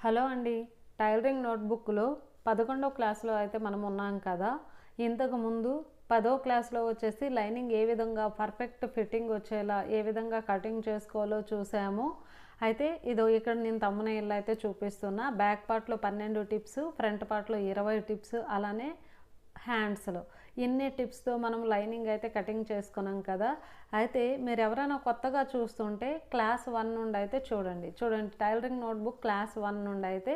Hello అండి. Tailoring నోట్బుక్లో పదకొండో క్లాస్లో అయితే మనం ఉన్నాం కదా. ఇంతకుముందు పదో క్లాస్లో వచ్చేసి లైనింగ్ ఏ విధంగా పర్ఫెక్ట్ ఫిట్టింగ్ వచ్చేలా ఏ విధంగా కటింగ్ చేసుకోవాలో చూసాము. అయితే ఇదో ఇక్కడ నేను తమ్మునేళ్ళు అయితే చూపిస్తున్నా. బ్యాక్ పార్ట్లో పన్నెండు టిప్స్ ఫ్రంట్ పార్ట్లో ఇరవై టిప్స్ అలానే హ్యాండ్స్లో. ఇన్ని టిప్స్తో మనం లైనింగ్ అయితే కటింగ్ చేసుకున్నాం కదా. అయితే మీరు ఎవరైనా కొత్తగా చూస్తుంటే క్లాస్ వన్ నుండి అయితే చూడండి. చూడండి టైలరింగ్ నోట్బుక్ క్లాస్ వన్ నుండి అయితే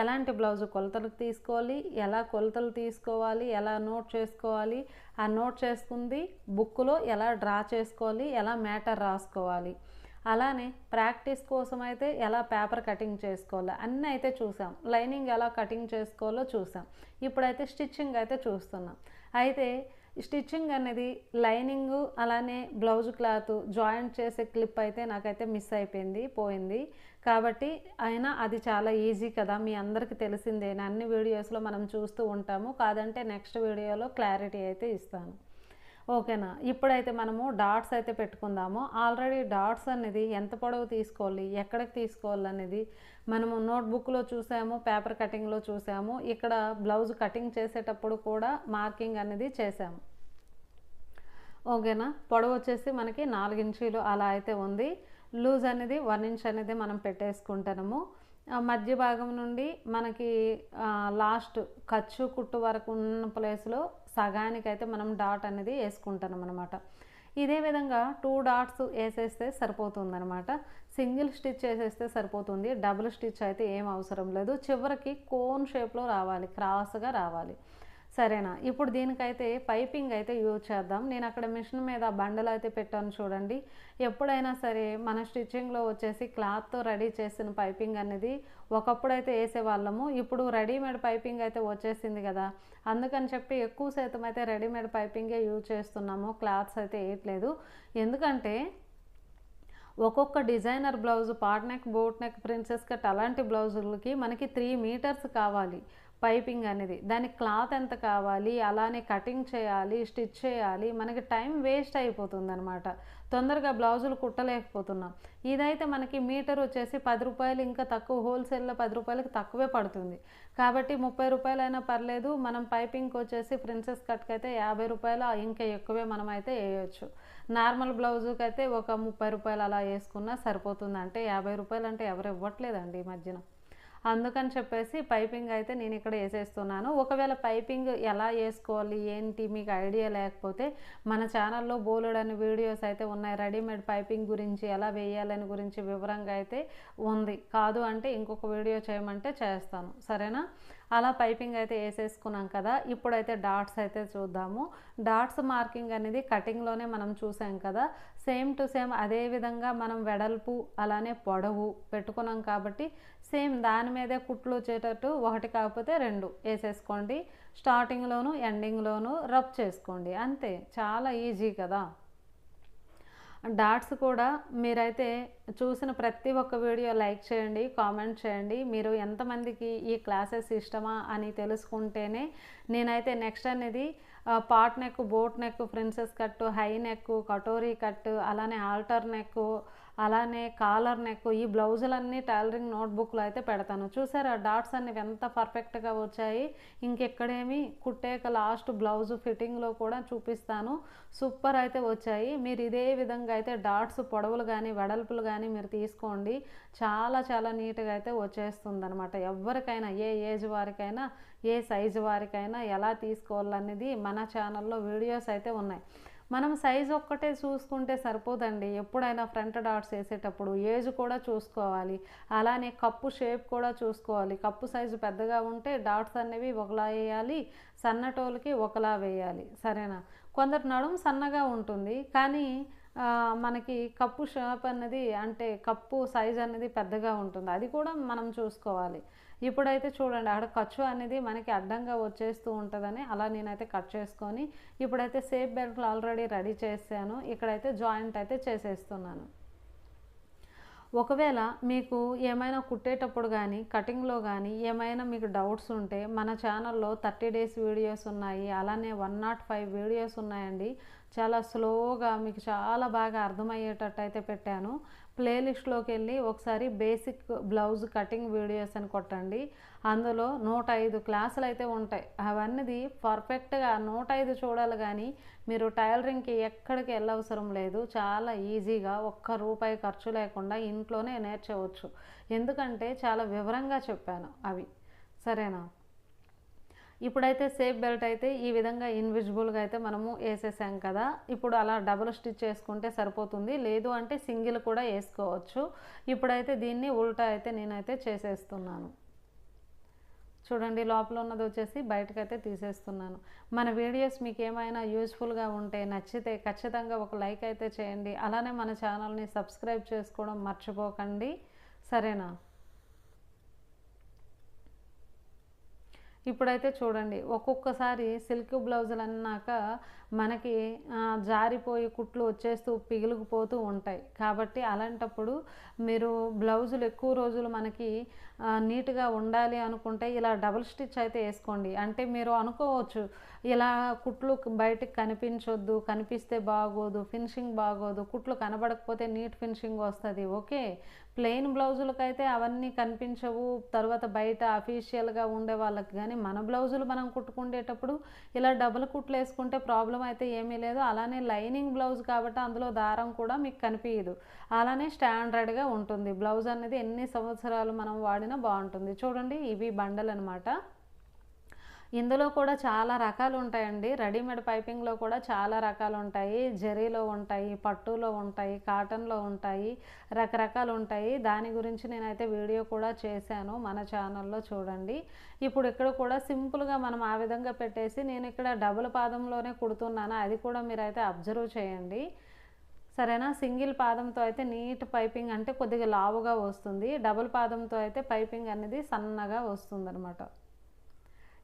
ఎలాంటి బ్లౌజ్ కొలతలు తీసుకోవాలి ఎలా కొలతలు తీసుకోవాలి ఎలా నోట్ చేసుకోవాలి ఆ నోట్ చేసుకుంది బుక్లో ఎలా డ్రా చేసుకోవాలి ఎలా మ్యాటర్ రాసుకోవాలి. అలానే ప్రాక్టీస్ కోసం అయితే ఎలా పేపర్ కటింగ్ చేసుకోవాలో అన్నీ అయితే చూసాం. లైనింగ్ ఎలా కటింగ్ చేసుకోవాలో చూసాం. ఇప్పుడైతే స్టిచ్చింగ్ అయితే చూస్తున్నాం. అయితే స్టిచ్చింగ్ అనేది లైనింగ్ అలానే బ్లౌజ్ క్లాత్ జాయింట్ చేసే క్లిప్ అయితే నాకైతే మిస్ అయిపోయింది పోయింది. కాబట్టి అయినా అది చాలా ఈజీ కదా మీ అందరికీ తెలిసిందే అన్ని వీడియోస్లో మనం చూస్తూ ఉంటాము. కాదంటే నెక్స్ట్ వీడియోలో క్లారిటీ అయితే ఇస్తాను. ఓకేనా? ఇప్పుడైతే మనము డాట్స్ అయితే పెట్టుకుందాము. ఆల్రెడీ డాట్స్ అనేది ఎంత పొడవు తీసుకోవాలి ఎక్కడికి తీసుకోవాలి అనేది మనము నోట్బుక్లో చూసాము పేపర్ కటింగ్లో చూసాము. ఇక్కడ బ్లౌజ్ కటింగ్ చేసేటప్పుడు కూడా మార్కింగ్ అనేది చేసాము. ఓకేనా? పొడవు వచ్చేసి మనకి నాలుగించీలు అలా అయితే ఉంది. లూజ్ అనేది వన్ ఇంచ్ అనేది మనం పెట్టేసుకుంటాము మధ్య భాగం నుండి మనకి లాస్ట్ ఖర్చు కుట్టు వరకు ఉన్న ప్లేస్లో సగానికైతే మనం డాట్ అనేది వేసుకుంటాం అనమాట ఇదే విధంగా టూ డాట్స్ వేసేస్తే సరిపోతుంది అనమాట సింగిల్ స్టిచ్ వేసేస్తే సరిపోతుంది. డబుల్ స్టిచ్ అయితే ఏం అవసరం లేదు. చివరికి కోన్ షేప్లో రావాలి. క్రాస్గా రావాలి. సరేనా? ఇప్పుడు దీనికైతే పైపింగ్ అయితే యూజ్ చేద్దాం. నేను అక్కడ మిషన్ మీద బండలు అయితే పెట్టాను చూడండి. ఎప్పుడైనా సరే మన స్టిచ్చింగ్లో వచ్చేసి క్లాత్తో రెడీ చేసిన పైపింగ్ అనేది ఒకప్పుడు అయితే వేసేవాళ్ళము. ఇప్పుడు రెడీమేడ్ పైపింగ్ అయితే వచ్చేసింది కదా. అందుకని చెప్పి ఎక్కువ శాతం అయితే రెడీమేడ్ పైపింగే యూజ్ చేస్తున్నాము. క్లాత్స్ అయితే వేయట్లేదు. ఎందుకంటే ఒక్కొక్క designer blouse pot neck boat neck princess cut అలాంటి బ్లౌజులకి మనకి త్రీ మీటర్స్ కావాలి. పైపింగ్ అనేది. దానికి క్లాత్ ఎంత కావాలి అలానే కటింగ్ చేయాలి స్టిచ్ చేయాలి మనకి టైం వేస్ట్ అయిపోతుంది అనమాట తొందరగా బ్లౌజులు కుట్టలేకపోతున్నాం. ఇదైతే మనకి మీటర్ వచ్చేసి పది రూపాయలు ఇంకా తక్కువ హోల్సేల్లో పది రూపాయలకి తక్కువే పడుతుంది. కాబట్టి ముప్పై రూపాయలైనా పర్లేదు మనం పైపింగ్కి వచ్చేసి ప్రిన్సెస్ కట్కి అయితే యాభై రూపాయలు ఇంకా ఎక్కువే మనం అయితే వేయచ్చు. నార్మల్ బ్లౌజుకి అయితే ఒక ముప్పై రూపాయలు అలా వేసుకున్నా సరిపోతుంది అంటే యాభై రూపాయలు అంటే ఎవరు ఇవ్వట్లేదండి ఈ మధ్యన. అందుకని చెప్పేసి పైపింగ్ అయితే నేను ఇక్కడ వేసేస్తున్నాను. ఒకవేళ పైపింగ్ ఎలా వేసుకోవాలి ఏంటి మీకు ఐడియా లేకపోతే మన ఛానల్లో బోలెడని వీడియోస్ అయితే ఉన్నాయి. రెడీమేడ్ పైపింగ్ గురించి ఎలా వేయాలని గురించి వివరంగా అయితే ఉంది. కాదు అంటే ఇంకొక వీడియో చేయమంటే చేస్తాను. సరేనా? అలా పైపింగ్ అయితే వేసేసుకున్నాం కదా. ఇప్పుడైతే డాట్స్ అయితే చూద్దాము. డాట్స్ మార్కింగ్ అనేది కటింగ్లోనే మనం చూసాం కదా. సేమ్ టు సేమ్ అదే విధంగా మనం వెడల్పు అలానే పొడవు పెట్టుకున్నాం కాబట్టి సేమ్ దాని మీదే కుట్లు వచ్చేటట్టు ఒకటి కాకపోతే రెండు వేసేసుకోండి. స్టార్టింగ్లోను ఎండింగ్లోను రబ్ చేసుకోండి. అంతే చాలా ఈజీ కదా. డాట్స్ కూడా మీరైతే చూసిన ప్రతి ఒక్క వీడియో లైక్ చేయండి కామెంట్ చేయండి. మీరు ఎంతమందికి ఈ క్లాసెస్ ఇష్టమా అని తెలుసుకుంటేనే నేనైతే నెక్స్ట్ అనేది pot neck boat neck princess cut high neck katori cut అలానే ఆల్టర్ నెక్ అలానే కాలర్ నెక్ ఈ బ్లౌజులన్నీ టైలరింగ్ నోట్బుక్లో అయితే పెడతాను. చూసారా డాట్స్ అన్ని ఎంత పర్ఫెక్ట్గా వచ్చాయి. ఇంకెక్కడేమి కుట్టేక లాస్ట్ బ్లౌజ్ ఫిట్టింగ్లో కూడా చూపిస్తాను. సూపర్ అయితే వచ్చాయి. మీరు ఇదే విధంగా అయితే డాట్స్ పొడవులు కానీ వెడల్పులు కానీ మీరు తీసుకోండి. చాలా చాలా నీట్గా అయితే వచ్చేస్తుంది అనమాట ఎవరికైనా ఏ ఏజ్ వారికైనా ఏ సైజు వారికైనా ఎలా తీసుకోవాలనేది మన ఛానల్లో వీడియోస్ అయితే ఉన్నాయి. మనం సైజ్ ఒక్కటే చూసుకుంటే సరిపోదండి. ఎప్పుడైనా ఫ్రంట్ డాట్స్ వేసేటప్పుడు ఏజ్ కూడా చూసుకోవాలి. అలానే కప్పు షేప్ కూడా చూసుకోవాలి. కప్పు సైజు పెద్దగా ఉంటే డాట్స్ అనేవి ఒకలా వేయాలి. సన్నటోలకి ఒకలా వేయాలి. సరేనా? కొందరు నడుము సన్నగా ఉంటుంది. కానీ మనకి కప్పు షేప్ అనేది అంటే కప్పు సైజ్ అనేది పెద్దగా ఉంటుంది. అది కూడా మనం చూసుకోవాలి. ఇప్పుడైతే చూడండి అక్కడ ఖర్చు అనేది మనకి అడ్డంగా వచ్చేస్తూ ఉంటుందని అలా నేనైతే కట్ చేసుకొని ఇప్పుడైతే సేఫ్ బెల్ట్లు ఆల్రెడీ రెడీ చేశాను. ఇక్కడైతే జాయింట్ అయితే చేసేస్తున్నాను. ఒకవేళ మీకు ఏమైనా కుట్టేటప్పుడు కానీ కటింగ్లో కానీ ఏమైనా మీకు డౌట్స్ ఉంటే మన ఛానల్లో థర్టీ డేస్ వీడియోస్ ఉన్నాయి. అలానే వన్ నాట్ ఫైవ్ వీడియోస్ ఉన్నాయండి. చాలా స్లోగా మీకు చాలా బాగా అర్థమయ్యేటట్టు అయితే పెట్టాను. ప్లేలిస్ట్లోకి వెళ్ళి ఒకసారి బేసిక్ బ్లౌజ్ కటింగ్ వీడియోస్ అని కొట్టండి. అందులో నూట ఐదు క్లాసులు అయితే ఉంటాయి. అవన్నీ పర్ఫెక్ట్గా నూట ఐదు చూడాలి కానీ మీరు టైలరింగ్కి ఎక్కడికి వెళ్ళవసరం లేదు. చాలా ఈజీగా ఒక్క రూపాయి ఖర్చు లేకుండా ఇంట్లోనే నేర్చవచ్చు. ఎందుకంటే చాలా వివరంగా చెప్పాను అవి. సరేనా? ఇప్పుడైతే సేఫ్ బెల్ట్ అయితే ఈ విధంగా ఇన్విజిబుల్గా అయితే మనము వేసేసాం కదా. ఇప్పుడు అలా డబుల్ స్టిచ్ చేసుకుంటే సరిపోతుంది. లేదు అంటే సింగిల్ కూడా వేసుకోవచ్చు. ఇప్పుడైతే దీన్ని ఉల్టా అయితే నేనైతే చేసేస్తున్నాను. చూడండి లోపల ఉన్నది వచ్చేసి బయటకైతే తీసేస్తున్నాను. మన వీడియోస్ మీకు ఏమైనా యూస్ఫుల్గా ఉంటే నచ్చితే ఖచ్చితంగా ఒక లైక్ అయితే చేయండి. అలానే మన ఛానల్ని సబ్స్క్రైబ్ చేసుకోవడం మర్చిపోకండి. సరేనా? ఇప్పుడైతే చూడండి ఒక్కొక్కసారి సిల్క్ బ్లౌజులు అన్నాక మనకి జారిపోయి కుట్లు వచ్చేస్తూ పిగిలిపోతూ ఉంటాయి. కాబట్టి అలాంటప్పుడు మీరు బ్లౌజులు ఎక్కువ రోజులు మనకి నీట్గా ఉండాలి అనుకుంటే ఇలా డబుల్ స్టిచ్ అయితే వేసుకోండి. అంటే మీరు అనుకోవచ్చు ఇలా కుట్లు బయటకు కనిపించొద్దు కనిపిస్తే బాగోదు ఫినిషింగ్ బాగోదు కుట్లు కనబడకపోతే నీట్ ఫినిషింగ్ వస్తుంది. ఓకే ప్లెయిన్ బ్లౌజులకైతే అవన్నీ కనిపించవు. తర్వాత బయట అఫీషియల్గా ఉండే వాళ్ళకి కానీ మన బ్లౌజులు మనం కుట్టుకుండేటప్పుడు ఇలా డబుల్ కుట్లు వేసుకుంటే ప్రాబ్లం అయితే ఏమీ లేదు. అలానే లైనింగ్ బ్లౌజ్ కాబట్టి అందులో దారం కూడా మీకు కనిపించదు అలానే స్టాండర్డ్గా ఉంటుంది. బ్లౌజ్ అనేది ఎన్ని సంవత్సరాలు మనం వాడినా బాగుంటుంది. చూడండి ఇవి బండలు అనమాట ఇందులో కూడా చాలా రకాలు ఉంటాయండి. రెడీమేడ్ పైపింగ్లో కూడా చాలా రకాలు ఉంటాయి. జరీలో ఉంటాయి పట్టులో ఉంటాయి కాటన్లో ఉంటాయి రకరకాలు ఉంటాయి. దాని గురించి నేనైతే వీడియో కూడా చేశాను మన ఛానల్లో చూడండి. ఇప్పుడు ఇక్కడ కూడా సింపుల్గా మనం ఆ విధంగా పెట్టేసి నేను ఇక్కడ డబుల్ పాదంలోనే కుడుతున్నాను. అది కూడా మీరైతే అబ్జర్వ్ చేయండి. సరేనా? సింగిల్ పాదంతో అయితే నీట్ పైపింగ్ అంటే కొద్దిగా లావుగా వస్తుంది. డబుల్ పాదంతో అయితే పైపింగ్ అనేది సన్నగా వస్తుంది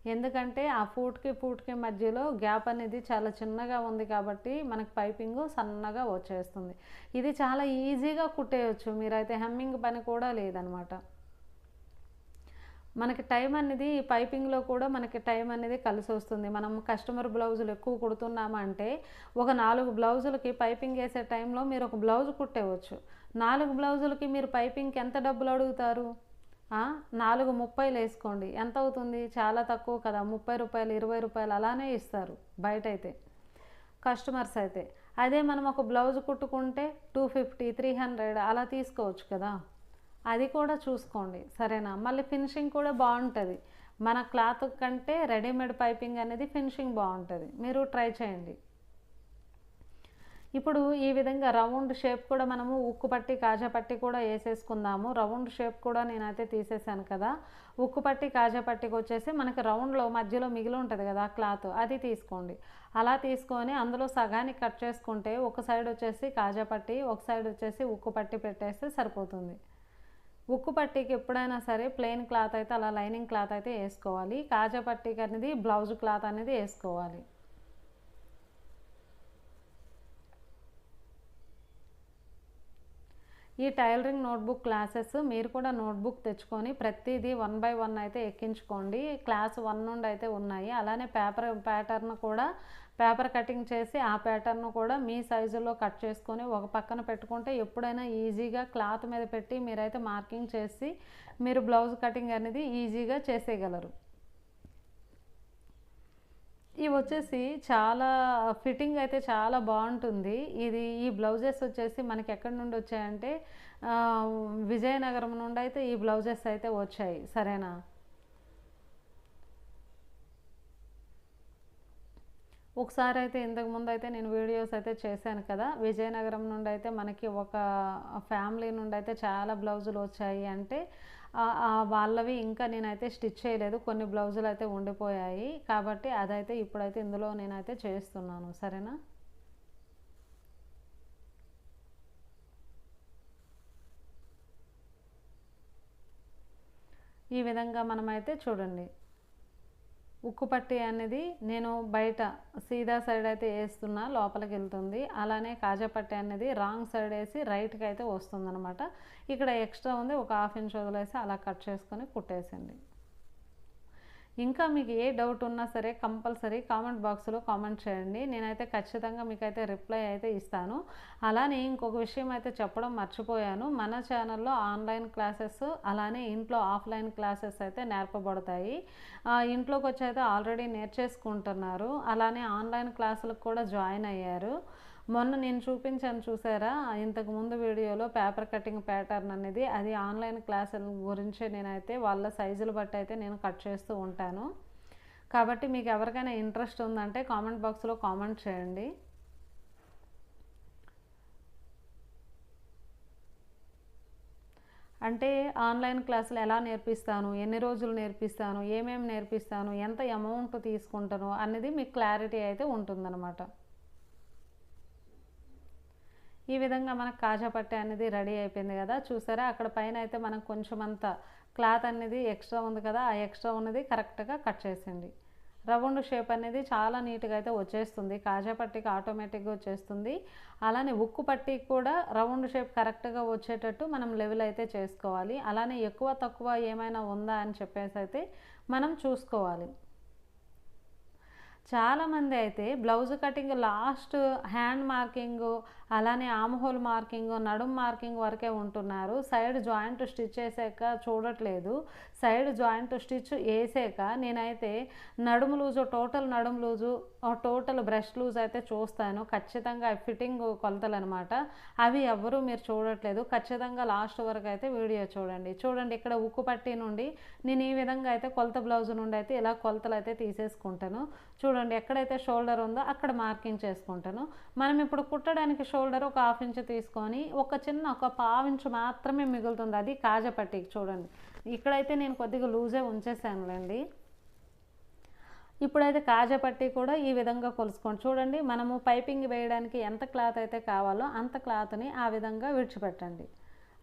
ఎందుకంటే ఆ ఫూట్కి ఫూట్కి మధ్యలో గ్యాప్ అనేది చాలా చిన్నగా ఉంది కాబట్టి మనకు పైపింగ్ సన్నగా వచ్చేస్తుంది. ఇది చాలా ఈజీగా కుట్టేయచ్చు. మీరైతే హెమ్మింగ్ పని కూడా లేదనమాట. మనకి టైం అనేది పైపింగ్లో కూడా మనకి టైం అనేది కలిసి వస్తుంది. మనం కస్టమర్ బ్లౌజులు ఎక్కువ కుడుతున్నామంటే ఒక నాలుగు బ్లౌజులకి పైపింగ్ వేసే టైంలో మీరు ఒక బ్లౌజ్ కుట్టేవచ్చు నాలుగు బ్లౌజులకి మీరు పైపింగ్కి ఎంత డబ్బులు అడుగుతారు? నాలుగు ముప్పైలు వేసుకోండి ఎంత అవుతుంది చాలా తక్కువ కదా. ముప్పై రూపాయలు ఇరవై రూపాయలు అలానే ఇస్తారు బయట అయితే కస్టమర్స్ అయితే. అదే మనం ఒక బ్లౌజ్ కుట్టుకుంటే టూ ఫిఫ్టీ త్రీ హండ్రెడ్ అలా తీసుకోవచ్చు కదా. అది కూడా చూసుకోండి. సరేనా? మళ్ళీ ఫినిషింగ్ కూడా బాగుంటుంది. మన క్లాత్ కంటే రెడీమేడ్ పైపింగ్ అనేది ఫినిషింగ్ బాగుంటుంది. మీరు ట్రై చేయండి. ఇప్పుడు ఈ విధంగా రౌండ్ షేప్ కూడా మనము ఉక్కు పట్టి కాజా పట్టి కూడా వేసేసుకుందాము. రౌండ్ షేప్ కూడా నేనైతే తీసేసాను కదా. ఉక్కు పట్టి కాజా పట్టికి వచ్చేసి మనకి రౌండ్లో మధ్యలో మిగిలి ఉంటుంది కదా క్లాత్ అది తీసుకోండి. అలా తీసుకొని అందులో సగానికి కట్ చేసుకుంటే ఒక సైడ్ వచ్చేసి కాజా పట్టి ఒక సైడ్ వచ్చేసి ఉక్కు పట్టి పెట్టేస్తే సరిపోతుంది. ఉక్కు పట్టీకి ఎప్పుడైనా సరే ప్లెయిన్ క్లాత్ అయితే అలా లైనింగ్ క్లాత్ అయితే వేసుకోవాలి. కాజా పట్టీకి అనేది బ్లౌజ్ క్లాత్ అనేది వేసుకోవాలి. ఈ టైలరింగ్ నోట్బుక్ క్లాసెస్ మీరు కూడా నోట్బుక్ తెచ్చుకొని ప్రతిదీ వన్ బై వన్ అయితే ఎక్కించుకోండి. క్లాస్ వన్ నుండి అయితే ఉన్నాయి. అలానే పేపర్ ప్యాటర్న్ కూడా పేపర్ కటింగ్ చేసి ఆ ప్యాటర్న్ కూడా మీ సైజులో కట్ చేసుకొని ఒక పక్కన పెట్టుకుంటే ఎప్పుడైనా ఈజీగా క్లాత్ మీద పెట్టి మీరైతే మార్కింగ్ చేసి మీరు బ్లౌజ్ కటింగ్ అనేది ఈజీగా చేసేయగలరు. ఇవి వచ్చేసి చాలా ఫిట్టింగ్ అయితే చాలా బాగుంటుంది ఇది ఈ బ్లౌజెస్ వచ్చేసి మనకి ఎక్కడి నుండి వచ్చాయంటే విజయనగరం నుండి అయితే ఈ బ్లౌజెస్ అయితే వచ్చాయి. సరేనా? ఒకసారి అయితే ఇంతకు ముందు అయితే నేను వీడియోస్ అయితే చేశాను కదా. విజయనగరం నుండి అయితే మనకి ఒక ఫ్యామిలీ నుండి అయితే చాలా బ్లౌజులు వచ్చాయి అంటే వాళ్ళవి ఇంకా నేనైతే స్టిచ్ చేయలేదు. కొన్ని బ్లౌజులు అయితే ఉండిపోయాయి. కాబట్టి అదైతే ఇప్పుడైతే ఇందులో నేనైతే చేస్తున్నాను సరేనా? ఈ విధంగా మనమైతే చూడండి. ఉక్కు పట్టి అనేది నేను బయట సీదా సైడ్ అయితే వేస్తున్నా లోపలికి వెళ్తుంది. అలానే కాజా పట్టి అనేది రాంగ్ సైడ్ వేసి రైట్కి అయితే వస్తుంది అనమాట ఇక్కడ ఎక్స్ట్రా ఉంది ఒక హాఫ్ ఇంచ్ వదిలేసి అలా కట్ చేసుకొని కుట్టేసింది. ఇంకా మీకు ఏ డౌట్ ఉన్నా సరే కంపల్సరీ కామెంట్ బాక్స్లో కామెంట్ చేయండి. నేనైతే ఖచ్చితంగా మీకైతే రిప్లై అయితే ఇస్తాను. అలానే ఇంకొక విషయం అయితే చెప్పడం మర్చిపోయాను. మన ఛానల్లో ఆన్లైన్ క్లాసెస్ అలానే ఇంట్లో ఆఫ్లైన్ క్లాసెస్ అయితే నేర్పబడతాయి. ఇంట్లోకి వచ్చి అయితే ఆల్రెడీ నేర్చేసుకుంటున్నారు. అలానే ఆన్లైన్ క్లాసులకు కూడా జాయిన్ అయ్యారు. మొన్న నేను చూపించాను చూసారా? ఇంతకు ముందు వీడియోలో పేపర్ కటింగ్ ప్యాటర్న్ అనేది అది ఆన్లైన్ క్లాసుల గురించి నేనైతే వాళ్ళ సైజులు బట్టి అయితే నేను కట్ చేస్తూ ఉంటాను. కాబట్టి మీకు ఎవరికైనా ఇంట్రెస్ట్ ఉందంటే కామెంట్ బాక్స్లో కామెంట్ చేయండి. అంటే ఆన్లైన్ క్లాసులు ఎలా నేర్పిస్తాను? ఎన్ని రోజులు నేర్పిస్తాను? ఏమేమి నేర్పిస్తాను? ఎంత అమౌంట్ తీసుకుంటాను? అనేది మీకు క్లారిటీ అయితే ఉంటుందన్నమాట. ఈ విధంగా మనకు కాజా పట్టే అనేది రెడీ అయిపోయింది కదా చూసారా? అక్కడ పైన అయితే మనకు కొంచెం అంత క్లాత్ అనేది ఎక్స్ట్రా ఉంది కదా ఆ ఎక్స్ట్రా ఉన్నది కరెక్ట్గా కట్ చేసింది. రౌండ్ షేప్ అనేది చాలా నీట్గా అయితే వచ్చేస్తుంది. కాజా పట్టికి ఆటోమేటిక్గా వచ్చేస్తుంది. అలానే ఉక్కు పట్టీకి కూడా రౌండ్ షేప్ కరెక్ట్గా వచ్చేటట్టు మనం లెవెల్ అయితే చేసుకోవాలి. అలానే ఎక్కువ తక్కువ ఏమైనా ఉందా అని చెప్పేసి అయితే మనం చూసుకోవాలి. చాలామంది అయితే blouse cutting last hand marking అలానే ఆమ్హోల్ మార్కింగ్ నడుం మార్కింగ్ వరకే ఉంటున్నారు. సైడ్ జాయింట్ స్టిచ్ చేసాక చూడట్లేదు. సైడ్ జాయింట్ స్టిచ్ వేసాక నేనైతే నడుము లూజు టోటల్ నడుము లూజు టోటల్ బ్రష్ లూజ్ అయితే చూస్తాను. ఖచ్చితంగా ఫిట్టింగ్ కొలతలు అనమాట అవి ఎవ్వరూ మీరు చూడట్లేదు. ఖచ్చితంగా లాస్ట్ వరకు అయితే వీడియో చూడండి. చూడండి ఇక్కడ ఉక్కు పట్టి నుండి నేను ఈ విధంగా అయితే కొలత బ్లౌజ్ నుండి అయితే ఇలా కొలతలు అయితే తీసేసుకుంటాను. చూడండి ఎక్కడైతే షోల్డర్ ఉందో అక్కడ మార్కింగ్ చేసుకుంటాను. మనం ఇప్పుడు కుట్టడానికి షోల్డర్ ఒక హాఫ్ ఇంచ్ తీసుకొని ఒక చిన్న ఒక పావు ఇంచు మాత్రమే మిగులుతుంది. అది కాజపట్టికి చూడండి. ఇక్కడైతే నేను కొద్దిగా లూజే ఉంచేసానులేండి. ఇప్పుడైతే కాజపట్టి కూడా ఈ విధంగా కొలుసుకోండి. చూడండి మనము పైపింగ్ వేయడానికి ఎంత క్లాత్ అయితే కావాలో అంత క్లాత్ని ఆ విధంగా విడిచిపెట్టండి.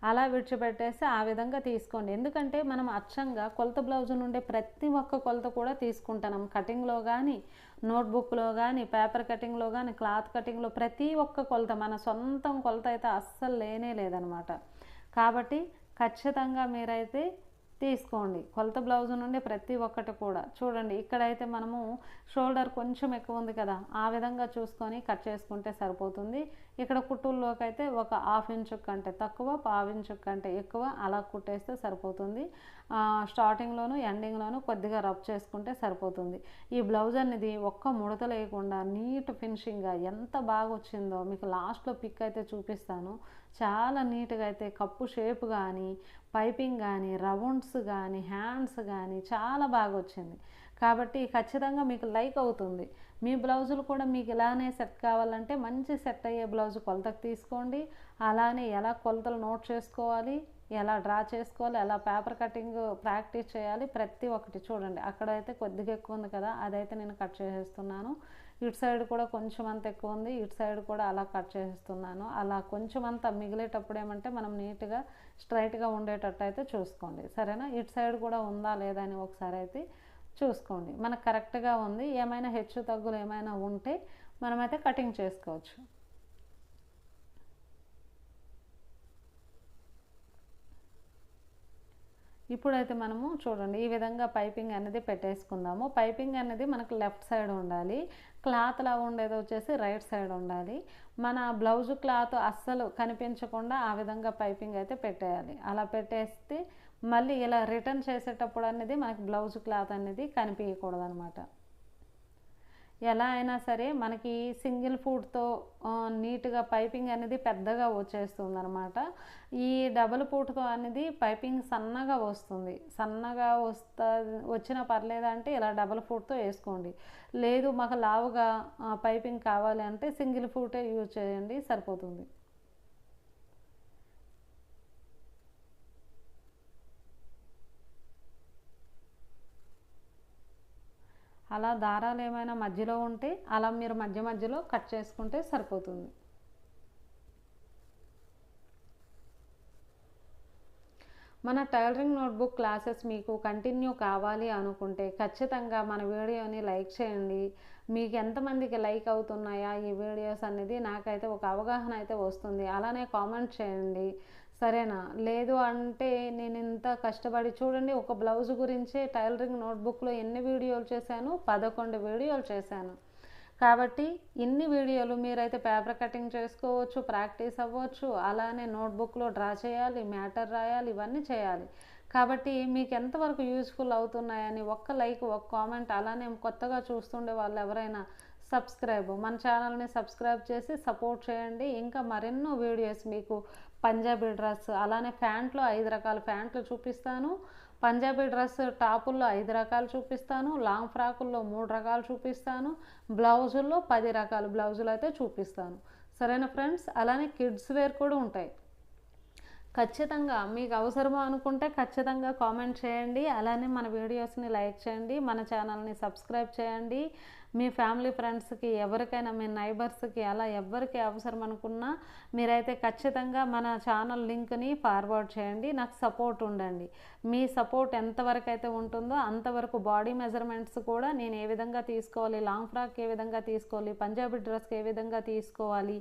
అలా విడిచిపెట్టేసి ఆ విధంగా తీసుకోండి. ఎందుకంటే మనం అచ్చంగా కొలత బ్లౌజ్ నుండి ప్రతి ఒక్క కొలత కూడా తీసుకుంటున్నాం కటింగ్లో కానీ నోట్బుక్లో కానీ పేపర్ కటింగ్లో కానీ క్లాత్ కటింగ్లో ప్రతి ఒక్క కొలత మన సొంతం కొలత అయితే అస్సలు లేనే లేదనమాట. కాబట్టి ఖచ్చితంగా మీరైతే తీసుకోండి. కొలత బ్లౌజ్ నుండి ప్రతి ఒక్కటి కూడా. చూడండి ఇక్కడైతే మనము షోల్డర్ కొంచెం ఎక్కువ ఉంది కదా ఆ విధంగా చూసుకొని కట్ చేసుకుంటే సరిపోతుంది. ఇక్కడ కుట్టుల్లోకి అయితే ఒక హాఫ్ ఇంచు కంటే తక్కువ పావు ఇంచు కంటే ఎక్కువ అలా కుట్టేస్తే సరిపోతుంది. స్టార్టింగ్లోను ఎండింగ్లోను కొద్దిగా రబ్ చేసుకుంటే సరిపోతుంది. ఈ బ్లౌజ్ అనేది ఒక్క ముడత లేకుండా నీట్ ఫినిషింగ్గా ఎంత బాగా వచ్చిందో మీకు లాస్ట్లో పిక్ అయితే చూపిస్తాను. చాలా నీట్గా అయితే కప్పు షేప్ కానీ పైపింగ్ కానీ రౌండ్స్ కానీ హ్యాండ్స్ కానీ చాలా బాగా వచ్చింది. కాబట్టి ఖచ్చితంగా మీకు లైక్ అవుతుంది. మీ బ్లౌజులు కూడా మీకు ఇలానే సెట్ కావాలంటే మంచి సెట్ అయ్యే బ్లౌజ్ కొలతకు తీసుకోండి. అలానే ఎలా కొలతలు నోట్ చేసుకోవాలి ఎలా డ్రా చేసుకోవాలి ఎలా పేపర్ కటింగ్ ప్రాక్టీస్ చేయాలి ప్రతి ఒక్కటి చూడండి. అక్కడైతే కొద్దిగా ఎక్కువ ఉంది కదా అదైతే నేను కట్ చేసేస్తున్నాను. ఇటు సైడ్ కూడా కొంచెం అంత ఎక్కువ ఉంది ఇటు సైడ్ కూడా అలా కట్ చేస్తున్నాను. అలా కొంచెం అంత మిగిలేటప్పుడు ఏమంటే మనం నీట్గా స్ట్రైట్గా ఉండేటట్టు అయితే చూసుకోండి. సరేనా? ఇటు సైడ్ కూడా ఉందా లేదా అని ఒకసారి అయితే చూసుకోండి. మనకు కరెక్ట్గా ఉంది. ఏమైనా హెచ్చు తగ్గులు ఏమైనా ఉంటే మనమైతే కటింగ్ చేసుకోవచ్చు. ఇప్పుడైతే మనము చూడండి ఈ విధంగా పైపింగ్ అనేది పెట్టేసుకుందాము. పైపింగ్ అనేది మనకు లెఫ్ట్ సైడ్ ఉండాలి. క్లాత్ లా ఉండేది వచ్చేసి రైట్ సైడ్ ఉండాలి. మన బ్లౌజ్ క్లాత్ అస్సలు కనిపించకుండా ఆ విధంగా పైపింగ్ అయితే పెట్టేయాలి. అలా పెట్టేస్తే మళ్ళీ ఇలా రిటర్న్ చేసేటప్పుడు అనేది మనకి బ్లౌజ్ క్లాత్ అనేది కనిపించకూడదు అనమాట ఎలా అయినా సరే మనకి సింగిల్ ఫుడ్తో నీట్గా పైపింగ్ అనేది పెద్దగా వచ్చేస్తుంది అనమాట ఈ డబుల్ ఫుట్తో అనేది పైపింగ్ సన్నగా వస్తుంది. సన్నగా వస్తా వచ్చినా పర్లేదంటే ఇలా డబుల్ ఫుడ్తో వేసుకోండి. లేదు మాకు లావుగా పైపింగ్ కావాలి అంటే సింగిల్ ఫుటే యూజ్ చేయండి సరిపోతుంది. అలా దారాలు ఏమైనా మధ్యలో ఉంటే అలా మీరు మధ్య మధ్యలో కట్ చేసుకుంటే సరిపోతుంది. మన టైలరింగ్ నోట్బుక్ క్లాసెస్ మీకు కంటిన్యూ కావాలి అనుకుంటే ఖచ్చితంగా మన వీడియోని లైక్ చేయండి. మీకు ఎంతమందికి లైక్ అవుతున్నాయా ఈ వీడియోస్ అనేది నాకైతే ఒక అవగాహన అయితే వస్తుంది. అలానే కామెంట్ చేయండి. సరేనా? లేదు అంటే నేను ఇంత కష్టపడి చూడండి ఒక బ్లౌజ్ గురించే టైలరింగ్ నోట్బుక్లో ఎన్ని వీడియోలు చేశాను? పదకొండు వీడియోలు చేశాను. కాబట్టి ఇన్ని వీడియోలు మీరైతే పేపర్ కటింగ్ చేసుకోవచ్చు ప్రాక్టీస్ అవ్వచ్చు అలానే నోట్బుక్లో డ్రా చేయాలి మ్యాటర్ రాయాలి ఇవన్నీ చేయాలి. కాబట్టి మీకు ఎంతవరకు యూజ్ఫుల్ అవుతున్నాయని ఒక్క లైక్ ఒక్క కామెంట్ అలానే కొత్తగా చూస్తుండే వాళ్ళు ఎవరైనా సబ్స్క్రైబ్. మన ఛానల్ని సబ్స్క్రైబ్ చేసి సపోర్ట్ చేయండి. ఇంకా మరెన్నో వీడియోస్ మీకు పంజాబీ డ్రెస్ అలానే ప్యాంట్లో ఐదు రకాల ప్యాంట్లు చూపిస్తాను. పంజాబీ డ్రెస్ టాపుల్లో ఐదు రకాలు చూపిస్తాను. లాంగ్ ఫ్రాకుల్లో మూడు రకాలు చూపిస్తాను. బ్లౌజుల్లో పది రకాల బ్లౌజులు అయితే చూపిస్తాను. సరేనా ఫ్రెండ్స్? అలానే కిడ్స్ వేర్ కూడా ఉంటాయి. ఖచ్చితంగా మీకు అవసరమో అనుకుంటే ఖచ్చితంగా కామెంట్ చేయండి. అలానే మన వీడియోస్ని లైక్ చేయండి. మన ఛానల్ని సబ్స్క్రైబ్ చేయండి. మీ ఫ్యామిలీ ఫ్రెండ్స్కి ఎవరికైనా మీ నైబర్స్కి అలా ఎవరికి అవసరం అనుకున్నా మీరైతే ఖచ్చితంగా మన ఛానల్ లింక్ని ఫార్వర్డ్ చేయండి. నాకు సపోర్ట్ ఉండండి. మీ సపోర్ట్ ఎంతవరకు అయితే ఉంటుందో అంతవరకు బాడీ మెజర్మెంట్స్ కూడా నేను ఏ విధంగా తీసుకోవాలి లాంగ్ ఫ్రాక్ ఏ విధంగా తీసుకోవాలి పంజాబీ డ్రెస్కి ఏ విధంగా తీసుకోవాలి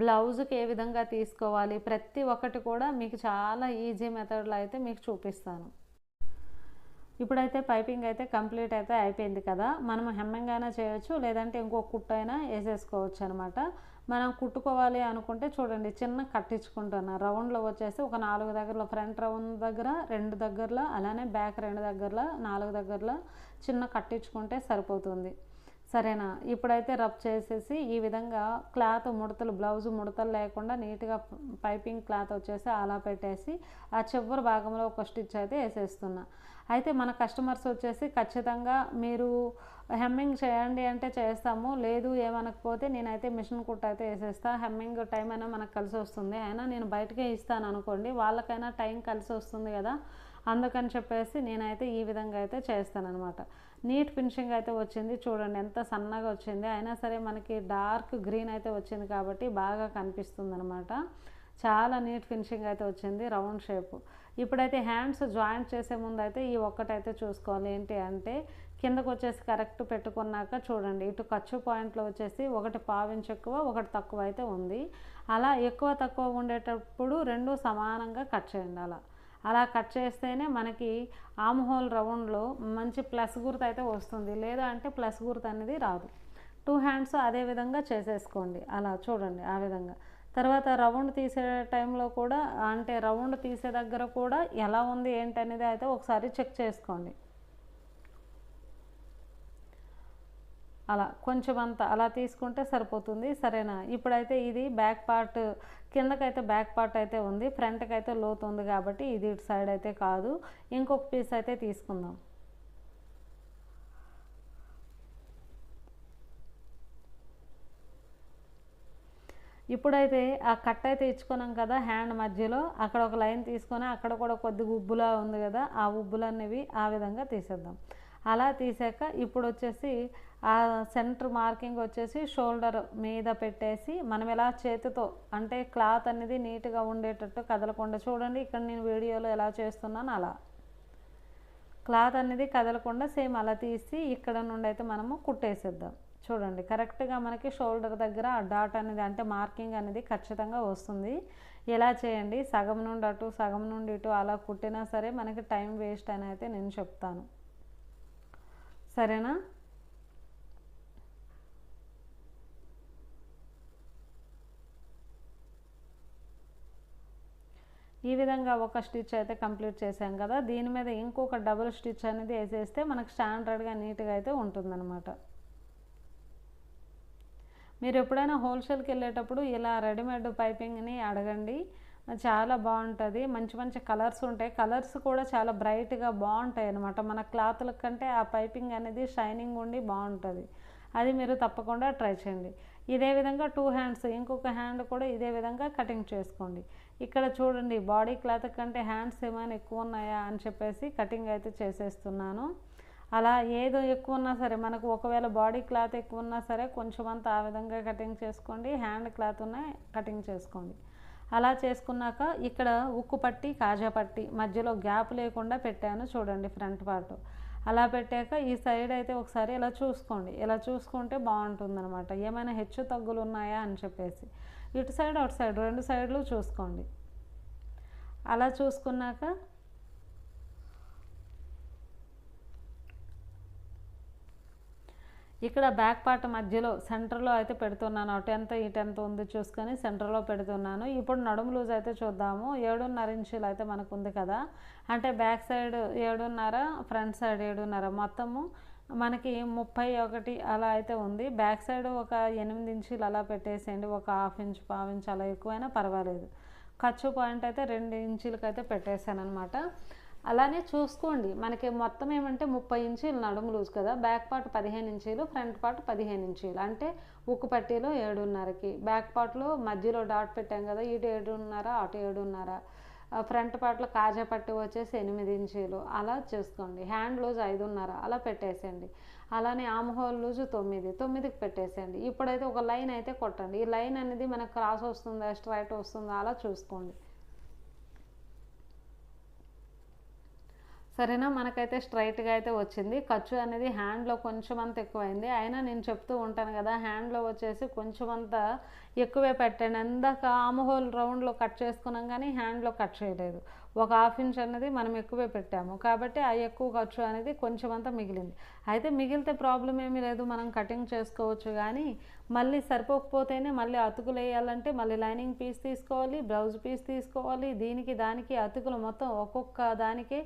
బ్లౌజ్కి ఏ విధంగా తీసుకోవాలి ప్రతి ఒక్కటి కూడా మీకు చాలా ఈజీ మెథడ్లో అయితే మీకు చూపిస్తాను. ఇప్పుడైతే పైపింగ్ అయితే కంప్లీట్ అయితే అయిపోయింది కదా. మనం హెమ్మింగ్ అయినా చేయొచ్చు లేదంటే ఇంకో కుట్టు అయినా వేసేసుకోవచ్చు అనమాట మనం కుట్టుకోవాలి అనుకుంటే చూడండి చిన్న కట్టించుకుంటున్నా. రౌండ్లో వచ్చేసి ఒక నాలుగు దగ్గరలో ఫ్రంట్ రౌండ్ దగ్గర రెండు దగ్గరలో అలానే బ్యాక్ రెండు దగ్గరలో నాలుగు దగ్గరలో చిన్న కట్టించుకుంటే సరిపోతుంది. సరేనా? ఇప్పుడైతే రబ్ చేసేసి ఈ విధంగా క్లాత్ ముడతలు బ్లౌజ్ ముడతలు లేకుండా నీట్గా పైపింగ్ క్లాత్ వచ్చేసి అలా పెట్టేసి ఆ చివరి భాగంలో ఒక స్టిచ్ అయితే వేసేస్తున్నా. అయితే మన కస్టమర్స్ వచ్చేసి ఖచ్చితంగా మీరు హెమ్మింగ్ చేయండి అంటే చేస్తాము. లేదు ఏమనకపోతే నేనైతే మిషన్ కుట్ అయితే వేసేస్తా. హెమ్మింగ్ టైం అయినా మనకు కలిసి వస్తుంది. అయినా నేను బయటకే ఇస్తాను అనుకోండి. వాళ్ళకైనా టైం కలిసి వస్తుంది కదా. అందుకని చెప్పేసి నేనైతే ఈ విధంగా అయితే చేస్తానన్నమాట. నీట్ ఫినిషింగ్ అయితే వచ్చింది. చూడండి ఎంత సన్నగా వచ్చింది. అయినా సరే మనకి డార్క్ గ్రీన్ అయితే వచ్చింది కాబట్టి బాగా కనిపిస్తుంది అనమాట చాలా నీట్ ఫినిషింగ్ అయితే వచ్చింది. రౌండ్ షేప్ ఇప్పుడైతే హ్యాండ్స్ జాయింట్ చేసే ముందు అయితే ఈ ఒక్కటైతే చూసుకోవాలి. ఏంటి అంటే కిందకు వచ్చేసి కరెక్ట్ పెట్టుకున్నాక చూడండి. ఇటు ఖర్చు పాయింట్లో వచ్చేసి ఒకటి పావించి ఎక్కువ ఒకటి తక్కువ అయితే ఉంది. అలా ఎక్కువ తక్కువ ఉండేటప్పుడు రెండు సమానంగా కట్ చేయండి అలా. అలా కట్ చేస్తేనే మనకి ఆమ్ హోల్ రౌండ్లో మంచి ప్లస్ గుర్తు అయితే వస్తుంది. లేదా అంటే ప్లస్ గుర్తు అనేది రాదు. టూ హ్యాండ్స్ అదే విధంగా చేసేసుకోండి. అలా చూడండి ఆ విధంగా. తర్వాత రౌండ్ తీసే టైంలో కూడా అంటే రౌండ్ తీసే దగ్గర కూడా ఎలా ఉంది ఏంటి అనేది అయితే ఒకసారి చెక్ చేసుకోండి. అలా కొంచెం అంత అలా తీసుకుంటే సరిపోతుంది. సరేనా? ఇప్పుడైతే ఇది బ్యాక్ పార్ట్ కిందకైతే బ్యాక్ పార్ట్ అయితే ఉంది ఫ్రంట్కి అయితే లోతు ఉంది కాబట్టి ఇది ఇటు సైడ్ అయితే కాదు. ఇంకొక పీస్ అయితే తీసుకుందాం. ఇప్పుడైతే ఆ కట్ అయితే ఇచ్చుకున్నాం కదా హ్యాండ్ మధ్యలో అక్కడ ఒక లైన్ తీసుకొని అక్కడ కూడా కొద్దిగా ఉబ్బులా ఉంది కదా ఆ ఉబ్బులు అనేవి ఆ విధంగా తీసేద్దాం. అలా తీసాక ఇప్పుడు వచ్చేసి ఆ సెంటర్ మార్కింగ్ వచ్చేసి షోల్డర్ మీద పెట్టేసి మనం ఎలా చేతితో అంటే క్లాత్ అనేది నీట్గా ఉండేటట్టు కదలకుండా చూడండి ఇక్కడ నేను వీడియోలో ఎలా చేస్తున్నాను అలా. క్లాత్ అనేది కదలకుండా సేమ్ అలా తీసి ఇక్కడ నుండి అయితే మనము కుట్టేసేద్దాం. చూడండి కరెక్ట్గా మనకి షోల్డర్ దగ్గర డాట్ అనేది అంటే మార్కింగ్ అనేది ఖచ్చితంగా వస్తుంది. ఎలా చేయండి? సగం నుండి అటు సగం నుండి ఇటు అలా కుట్టినా సరే మనకి టైం వేస్ట్ అని అయితే నేను చెప్తాను. సరేనా? ఈ విధంగా ఒక స్టిచ్ అయితే కంప్లీట్ చేసాం కదా. దీని మీద ఇంకొక డబుల్ స్టిచ్ అనేది వేసేస్తే మనకు స్టాండర్డ్గా నీట్గా అయితే ఉంటుందన్నమాట. మీరు ఎప్పుడైనా హోల్సేల్కి వెళ్ళేటప్పుడు ఇలా రెడీమేడ్ పైపింగ్ని అడగండి. చాలా బాగుంటుంది. మంచి మంచి కలర్స్ ఉంటాయి. కలర్స్ కూడా చాలా బ్రైట్గా బాగుంటాయి అనమాట మన క్లాత్ల కంటే ఆ పైపింగ్ అనేది షైనింగ్ ఉండి బాగుంటుంది. అది మీరు తప్పకుండా ట్రై చేయండి. ఇదే విధంగా టూ హ్యాండ్స్ ఇంకొక హ్యాండ్ కూడా ఇదే విధంగా కటింగ్ చేసుకోండి. ఇక్కడ చూడండి బాడీ క్లాత్ కంటే హ్యాండ్స్ ఏమైనా ఎక్కువ ఉన్నాయా అని చెప్పేసి కటింగ్ అయితే చేసేస్తున్నాను. అలా ఏదో ఎక్కువ ఉన్నా సరే మనకు ఒకవేళ బాడీ క్లాత్ ఎక్కువ ఉన్నా సరే కొంచెం అంత ఆ విధంగా కటింగ్ చేసుకోండి. హ్యాండ్ క్లాత్ ఉన్న కటింగ్ చేసుకోండి. అలా చేసుకున్నాక ఇక్కడ ఉక్కు పట్టి కాజా పట్టి మధ్యలో గ్యాప్ లేకుండా పెట్టాను చూడండి ఫ్రంట్ పార్ట్. అలా పెట్టాక ఈ సైడ్ అయితే ఒకసారి ఇలా చూసుకోండి. ఇలా చూసుకుంటే బాగుంటుందన్నమాట. ఏమైనా హెచ్చు తగ్గులు ఉన్నాయా అని చెప్పేసి. ఇటు సైడ్ అటు సైడ్ రెండు సైడ్లు చూసుకోండి. అలా చూసుకున్నాక ఇక్కడ బ్యాక్ పార్ట్ మధ్యలో సెంటర్లో అయితే పెడుతున్నాను. అటు ఎంత ఇటు ఎంత ఉంది చూసుకొని సెంటర్లో పెడుతున్నాను. ఇప్పుడు నడుము లూజ్ అయితే చూద్దాము. ఏడున్నర ఇంచులు అయితే మనకు ఉంది కదా. అంటే బ్యాక్ సైడ్ ఏడున్నర ఫ్రంట్ సైడ్ ఏడున్నర. మొత్తము మనకి ముప్పై ఒకటి అలా అయితే ఉంది. బ్యాక్ సైడ్ ఒక ఎనిమిది ఇంచులు అలా పెట్టేసేయండి. ఒక హాఫ్ ఇంచ్ పావు ఇంచ్ అలా ఎక్కువైనా పర్వాలేదు. ఖర్చు పాయింట్ అయితే రెండు ఇంచులకి అయితే పెట్టేశాను అనమాట అలానే చూసుకోండి. మనకి మొత్తం ఏమంటే ముప్పై ఇంచీలు నడుము లూజ్ కదా. బ్యాక్ పార్ట్ పదిహేను ఇంచీలు ఫ్రంట్ పార్ట్ పదిహేను ఇంచీలు. అంటే ఉక్కు పట్టీలో ఏడున్నరకి. బ్యాక్ పార్ట్లో మధ్యలో డాట్ పెట్టాం కదా ఇటు ఏడున్నర అటు ఏడున్నర. ఫ్రంట్ పార్ట్లో కాజా పట్టి వచ్చేసి ఎనిమిది ఇంచీలు. అలా చూసుకోండి. హ్యాండ్ లూజ్ ఐదున్నర. అలా పెట్టేసేయండి. అలానే ఆమ్ హోల్ లూజ్ తొమ్మిది. తొమ్మిదికి పెట్టేసేయండి. ఇప్పుడైతే ఒక లైన్ అయితే కొట్టండి. ఈ లైన్ అనేది మనకు క్రాస్ వస్తుందా స్ట్రైట్ వస్తుందా అలా చూసుకోండి. సరేనా? మనకైతే స్ట్రైట్గా అయితే వచ్చింది. ఖర్చు అనేది హ్యాండ్లో కొంచెం అంత ఎక్కువైంది. అయినా నేను చెప్తూ ఉంటాను కదా హ్యాండ్లో వచ్చేసి కొంచెం అంత ఎక్కువే పెట్టాను అందాక ఆమహోల్ రౌండ్లో కట్ చేసుకున్నాం కానీ హ్యాండ్లో కట్ చేయలేదు. ఒక హాఫ్ ఇంచ్ అనేది మనం ఎక్కువే పెట్టాము. కాబట్టి ఆ ఎక్కువ ఖర్చు అనేది కొంచెం అంతా మిగిలింది. అయితే మిగిలితే ప్రాబ్లం ఏమీ లేదు. మనం కటింగ్ చేసుకోవచ్చు కానీ మళ్ళీ సరిపోకపోతేనే మళ్ళీ అతుకులు వేయాలంటే మళ్ళీ లైనింగ్ పీస్ తీసుకోవాలి బ్లౌజ్ పీస్ తీసుకోవాలి. దీనికి దానికి అతుకులు మొత్తం ఒక్కొక్క దానికి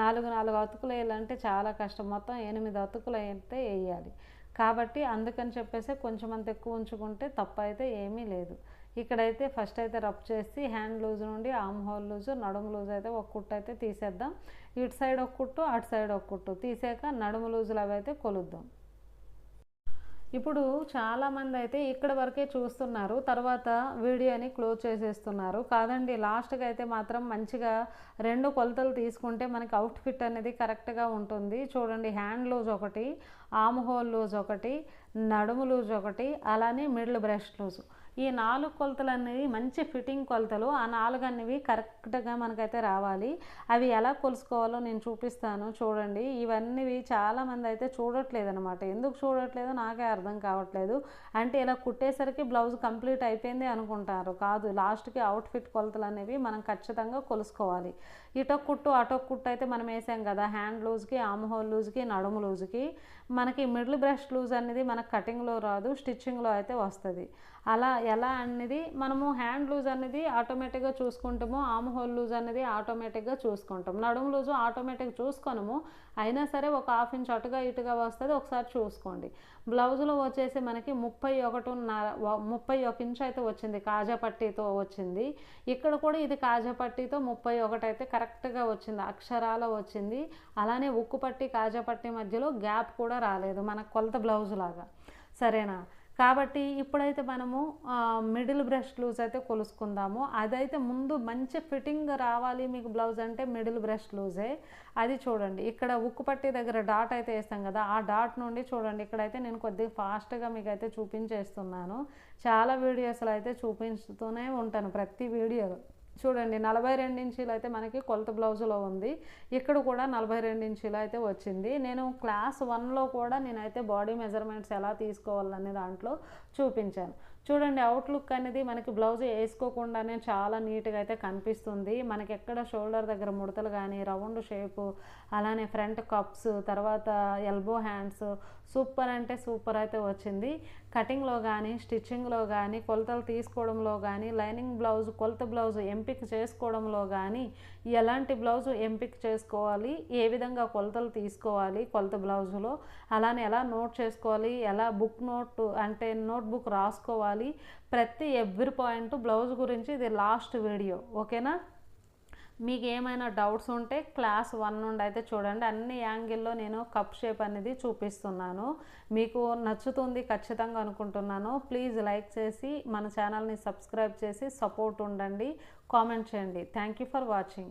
నాలుగు నాలుగు అతుకులు వేయాలంటే చాలా కష్టం. మొత్తం ఎనిమిది అతుకులు అయితే వేయాలి. కాబట్టి అందుకని చెప్పేసి కొంచెం అంత ఎక్కువ ఉంచుకుంటే తప్ప అయితే ఏమీ లేదు. ఇక్కడైతే ఫస్ట్ అయితే రబ్ చేసి హ్యాండ్ లూజ్ నుండి ఆమ్ హోల్ లూజ్ నడుము లూజ్ అయితే ఒక కుట్టు అయితే తీసేద్దాం. ఇటు సైడ్ ఒక కుట్టు అటు సైడ్ ఒక కుట్టు. తీసాక నడుము లూజులు అవి అయితే కొలుద్దాం. ఇప్పుడు చాలామంది అయితే ఇక్కడ వరకే చూస్తున్నారు తర్వాత వీడియోని క్లోజ్ చేసేస్తున్నారు. కాదండి లాస్ట్కి అయితే మాత్రం మంచిగా రెండు కొలతలు తీసుకుంటే మనకి అవుట్ఫిట్ అనేది కరెక్ట్గా ఉంటుంది. చూడండి హ్యాండ్ లూజ్ ఒకటి ఆమ్ హోల్ లూజ్ ఒకటి నడుము లూజ్ ఒకటి అలానే మిడిల్ బ్రష్ లూజ్ ఈ నాలుగు కొలతలు అనేవి మంచి ఫిట్టింగ్ కొలతలు. ఆ నాలుగు అనేవి కరెక్ట్గా మనకైతే రావాలి. అవి ఎలా కొలుసుకోవాలో నేను చూపిస్తాను. చూడండి. ఇవన్నీ చాలామంది అయితే చూడట్లేదు అనమాట ఎందుకు చూడట్లేదు నాకే అర్థం కావట్లేదు. అంటే ఇలా కుట్టేసరికి బ్లౌజ్ కంప్లీట్ అయిపోయింది అనుకుంటారు. కాదు లాస్ట్కి అవుట్ఫిట్ కొలతలు అనేవి మనం ఖచ్చితంగా కొలుసుకోవాలి. ఇటొక కుట్టు అటొక కుట్టు అయితే మనం వేసాం కదా. హ్యాండ్ లూజ్కి ఆమ్ హోల్ లూజ్కి నడుము లూజ్కి మనకి మిడిల్ బ్రష్ లూజ్ అనేది మనకు కటింగ్లో రాదు స్టిచ్చింగ్లో అయితే వస్తుంది. అలా ఎలా అనేది మనము హ్యాండ్ లూజ్ అనేది ఆటోమేటిక్గా చూసుకుంటాము ఆమ్ హోల్ లూజ్ అనేది ఆటోమేటిక్గా చూసుకుంటాం నడుము లూజు ఆటోమేటిక్ చూసుకోనము అయినా సరే ఒక హాఫ్ ఇంచ్ అటుగా ఇటుగా వస్తుంది ఒకసారి చూసుకోండి. బ్లౌజ్లో వచ్చేసి మనకి ముప్పై ఒకటిన్నర ముప్పై ఒక ఇంచు అయితే వచ్చింది కాజా పట్టీతో వచ్చింది. ఇక్కడ కూడా ఇది కాజా పట్టీతో ముప్పై ఒకటి అయితే కరెక్ట్గా వచ్చింది అక్షరాల వచ్చింది. అలానే ఉక్కు పట్టి కాజా పట్టి మధ్యలో గ్యాప్ కూడా రాలేదు మన కొలత బ్లౌజ్ లాగా సరేనా? కాబట్టి ఇప్పుడైతే మనము మిడిల్ బ్రష్ లూజ్ అయితే కొలుసుకుందాము. అదైతే ముందు మంచి ఫిట్టింగ్ రావాలి మీకు బ్లౌజ్ అంటే మిడిల్ బ్రష్ లూజే అది చూడండి ఇక్కడ ఉక్కు పట్టి దగ్గర డాట్ అయితే వేస్తాం కదా ఆ డాట్ నుండి చూడండి ఇక్కడైతే నేను కొద్దిగా ఫాస్ట్గా మీకు అయితే చూపించేస్తున్నాను. చాలా వీడియోస్లో అయితే చూపిస్తూనే ఉంటాను ప్రతి వీడియోలో చూడండి నలభై రెండు ఇంచీలు అయితే మనకి కొలత బ్లౌజులో ఉంది. ఇక్కడ కూడా నలభై రెండు ఇంచీలు అయితే వచ్చింది. నేను క్లాస్ వన్లో కూడా నేనైతే బాడీ మెజర్మెంట్స్ ఎలా తీసుకోవాలనే దాంట్లో చూపించాను. చూడండి అవుట్లుక్ అనేది మనకి బ్లౌజ్ వేసుకోకుండానే చాలా నీట్గా అయితే కనిపిస్తుంది. మనకి ఎక్కడ షోల్డర్ దగ్గర ముడతలు కానీ రౌండ్ షేపు అలానే ఫ్రంట్ కప్స్ తర్వాత ఎల్బో హ్యాండ్స్ సూపర్ అంటే సూపర్ అయితే వచ్చింది. కటింగ్లో కానీ స్టిచ్చింగ్లో కానీ కొలతలు తీసుకోవడంలో కానీ లైనింగ్ బ్లౌజ్ కొలత బ్లౌజ్ ఎంపిక చేసుకోవడంలో కానీ ఎలాంటి బ్లౌజ్ ఎంపిక చేసుకోవాలి ఏ విధంగా కొలతలు తీసుకోవాలి కొలత బ్లౌజులో అలానే ఎలా నోట్ చేసుకోవాలి ఎలా బుక్ నోట్ అంటే నోట్ బుక్ రాసుకోవాలి ప్రతి ఎవ్రీ పాయింట్ బ్లౌజ్ గురించి ఇది లాస్ట్ వీడియో ఓకేనా? మీకు ఏమైనా డౌట్స్ ఉంటే క్లాస్ వన్ నుండి అయితే చూడండి. అన్ని యాంగిల్లో నేను కప్ షేప్ అనేది చూపిస్తున్నాను. మీకు నచ్చుతుంది ఖచ్చితంగా అనుకుంటున్నాను. ప్లీజ్ లైక్ చేసి మన ఛానల్ని సబ్స్క్రైబ్ చేసి సపోర్ట్ ఉండండి. కామెంట్ చేయండి. Thank you for watching